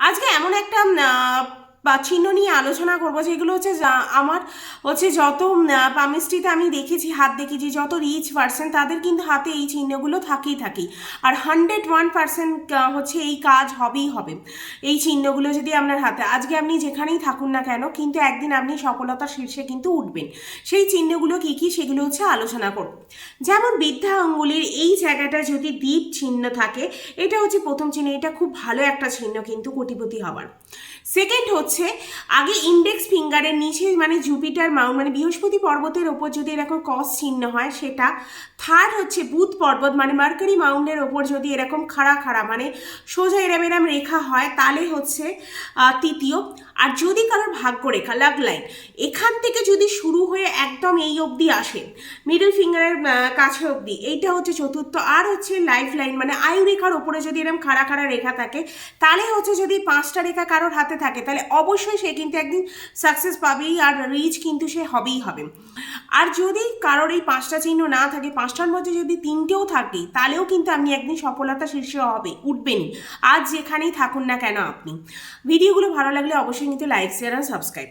আজকে এমন একটা বা চিহ্ন নিয়ে আলোচনা করব যেগুলো হচ্ছে আমার হচ্ছে যত পামিস্ট্রিতে আমি দেখেছি, হাত দেখেছি, যত রিচ পার্সন তাদের কিন্তু হাতে এই চিহ্নগুলো থাকেই থাকেই। আর হান্ড্রেড ওয়ান পার্সেন্ট হচ্ছে এই কাজ হবেই হবে। এই চিহ্নগুলো যদি আপনার হাতে, আজকে আপনি যেখানেই থাকুন না কেন, কিন্তু একদিন আপনি সফলতার শীর্ষে কিন্তু উঠবেন। সেই চিহ্নগুলো কী কী, সেগুলো হচ্ছে আলোচনা করব যেমন বৃদ্ধা আঙ্গুলির এই জায়গাটা যদি দ্বীপ চিহ্ন থাকে, এটা হচ্ছে প্রথম চিহ্ন, এটা খুব ভালো একটা চিহ্ন কিন্তু কোটিপতি হবার। সেকেন্ড হচ্ছে আগে ইন্ডেক্স ফিঙ্গারের নিচে মানে জুপিটার মাউন্ট মানে বৃহস্পতি পর্বতের ওপর যদি এরকম কস চিহ্ন হয় সেটা থার্ড হচ্ছে বুধ পর্বত মানে মার্কারি মাউন্টের ওপর যদি এরকম খাড়া খাড়া মানে সোজা এরম এরম রেখা হয়, তাহলে হচ্ছে তৃতীয়। আর যদি কারোর ভাগ্য রেখা লাগ লাইন এখান থেকে যদি শুরু হয়ে একদম এই অবধি আসে মিডল ফিঙ্গারের কাছে অবধি, এইটা হচ্ছে চতুর্থ। আর হচ্ছে লাইফ লাইন মানে আয়ু রেখার ওপরে যদি এরকম খাড়া খাড়া রেখা থাকে, তাহলে হচ্ছে যদি পাঁচটা রেখা কারোর হাতে থাকে, তাহলে অবশ্যই সে কিন্তু একদিন সাকসেস পাবেই আর রিচ কিন্তু সে হবেই হবে। আর যদি কারোর এই পাঁচটা চিহ্ন না থাকে, পাঁচটার মধ্যে যদি তিনটেও থাকে, তাহলেও কিন্তু আপনি একদিন সফলতা শীর্ষে হবে, উঠবেনই। আজ যেখানেই থাকুন না কেন আপনি। ভিডিওগুলো ভালো লাগলে অবশ্যই কিন্তু লাইক শেয়ার আর সাবস্ক্রাইব